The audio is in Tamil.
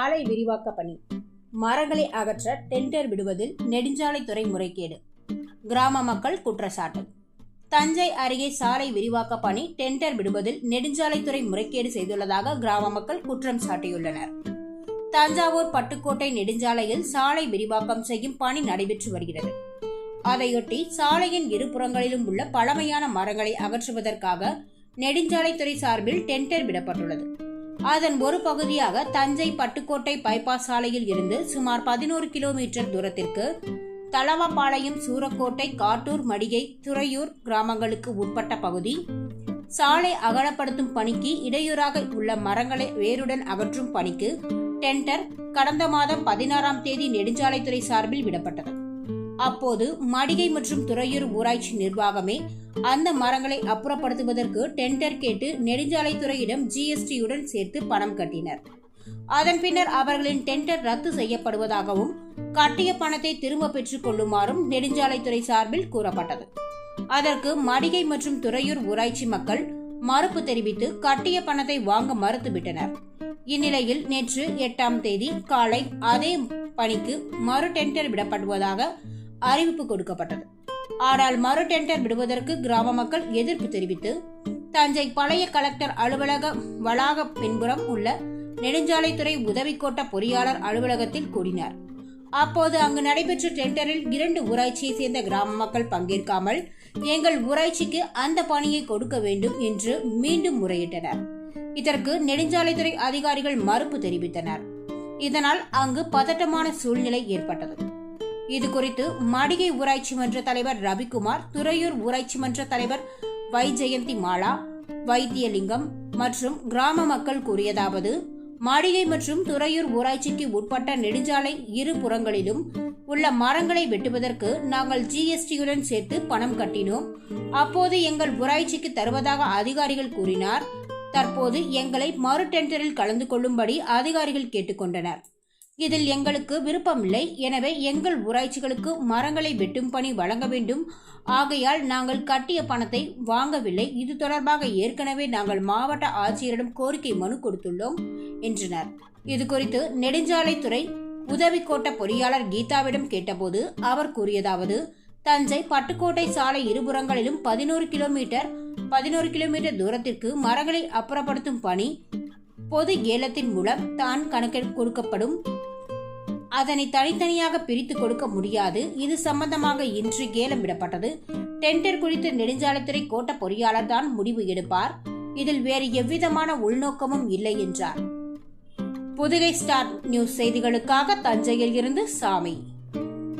சாலை விரிவாக்க பணி. மரங்களை அகற்ற டெண்டர் விடுவதில் நெடுஞ்சாலைத்துறை முறைகேடு. கிராம மக்கள் குற்றச்சாட்டு. தஞ்சை அருகே சாலை விரிவாக்க பணி டெண்டர் விடுவதில் நெடுஞ்சாலைத்துறை முறைகேடு செய்துள்ளதாக கிராம மக்கள் குற்றம் சாட்டியுள்ளனர். தஞ்சாவூர் பட்டுக்கோட்டை நெடுஞ்சாலையில் சாலை விரிவாக்கம் செய்யும் பணி நடைபெற்று வருகிறது. அதையொட்டி சாலையின் இருபுறங்களிலும் உள்ள பழமையான மரங்களை அகற்றுவதற்காக நெடுஞ்சாலைத்துறை சார்பில் டெண்டர் விடப்பட்டுள்ளது. அதன் ஒரு பகுதியாக தஞ்சை பட்டுக்கோட்டை பைபாஸ் சாலையில் இருந்து சுமார் பதினோரு கிலோமீட்டர் தூரத்திற்கு தளவாபாளையம் சூரக்கோட்டை காட்டூர் மடிகை துறையூர் கிராமங்களுக்கு உட்பட்ட பகுதி சாலை அகலப்படுத்தும் பணிக்கு இடையூறாக உள்ள மரங்களை வேருடன் அகற்றும் பணிக்கு டெண்டர் கடந்த மாதம் பதினாறாம் தேதி நெடுஞ்சாலைத்துறை சார்பில் விடப்பட்டது. அப்போது மடிகை மற்றும் துறையூர் ஊராட்சி நிர்வாகமே அந்த மரங்களை அப்புறப்படுத்துவதற்கு டெண்டர் கேட்டு நெடுஞ்சாலைத்துறையிடம் ஜிஎஸ்டியுடன் சேர்த்து பணம் கட்டினர். அதன் பின்னர் அவர்களின் டெண்டர் ரத்து செய்யப்படுவதாகவும் கட்டிய பணத்தை திரும்ப பெற்றுக் கொள்ளுமாறும் நெடுஞ்சாலைத்துறை சார்பில் கூறப்பட்டது. அதற்கு மடிகை மற்றும் துறையூர் ஊராட்சி மக்கள் மறுப்பு தெரிவித்து கட்டிய பணத்தை வாங்க மறுத்துவிட்டனர். இந்நிலையில் நேற்று எட்டாம் தேதி காலை அதே பணிக்கு மறு டெண்டர் விடப்படுவதாக அறிவிப்பு கொடுக்கப்பட்டது. ஆனால் மறு டெண்டர் விடுவதற்கு கிராம மக்கள் எதிர்ப்பு தெரிவித்து தஞ்சை பழைய கலெக்டர் அலுவலக வளாக பின்புறம் உள்ள நெடுஞ்சாலைத்துறை உதவி கோட்ட பொறியாளர் அலுவலகத்தில் கூடினார். அப்போது அங்கு நடைபெற்ற டெண்டரில் இரண்டு ஊராட்சியை சேர்ந்த கிராம மக்கள் பங்கேற்காமல் எங்கள் ஊராட்சிக்கு அந்த பணியை கொடுக்க வேண்டும் என்று மீண்டும் முறையிட்டனர். இதற்கு நெடுஞ்சாலைத்துறை அதிகாரிகள் மறுப்பு தெரிவித்தனர். இதனால் அங்கு பதட்டமான சூழ்நிலை ஏற்பட்டது. இது குறித்து மடிகை ஊராட்சி மன்ற தலைவர் ரவிக்குமார் துறையூர் ஊராட்சி மன்ற தலைவர் வை ஜெயந்தி மாலா வைத்தியலிங்கம் மற்றும் கிராம மக்கள் கூறியதாவது மாளிகை மற்றும் துறையூர் ஊராட்சிக்கு உட்பட்ட நெடுஞ்சாலை இரு புறங்களிலும் உள்ள மரங்களை வெட்டுவதற்கு நாங்கள் ஜிஎஸ்டியுடன் சேர்த்து பணம் கட்டினோம். அப்போது எங்கள் ஊராட்சிக்கு தருவதாக அதிகாரிகள் கூறினார். தற்போது எங்களை மறு டெண்டரில் கலந்து கொள்ளும்படி அதிகாரிகள் கேட்டுக்கொண்டனர். இதில் எங்களுக்கு விருப்பமில்லை. எனவே எங்கள் ஊராட்சிகளுக்கு மரங்களை வெட்டும் பணி வழங்க வேண்டும். ஆகையால் நாங்கள் கட்டிய பணத்தை வாங்கவில்லை. இது தொடர்பாக ஏற்கனவே நாங்கள் மாவட்ட ஆட்சியரிடம் கோரிக்கை மனு கொடுத்துள்ளோம் என்றனர். இது குறித்து நெடுஞ்சாலைத்துறை உதவி கோட்ட பொறியாளர் கீதாவிடம் கேட்டபோது அவர் கூறியதாவது தஞ்சை பட்டுக்கோட்டை சாலை இருபுறங்களிலும் பதினோரு கிலோமீட்டர் பதினோரு கிலோமீட்டர் தூரத்திற்கு மரங்களை அப்புறப்படுத்தும் பணி பொது ஏலத்தின் மூலம் தான் கணக்கில் கொடுக்கப்படும். அதனை தனித்தனியாக பிரித்து கொடுக்க முடியாது. இது சம்பந்தமாக இன்று கேலம் விடப்பட்டது. டெண்டர் குறித்து நெடுஞ்சாலைத்துறை கோட்ட பொறியாளர் தான் முடிவு எடுப்பார். இதில் வேறு எவ்விதமான உள்நோக்கமும் இல்லை என்றார். புதுகை ஸ்டார் நியூஸ் செய்திகளுக்காக தஞ்சையில் இருந்து சாமி.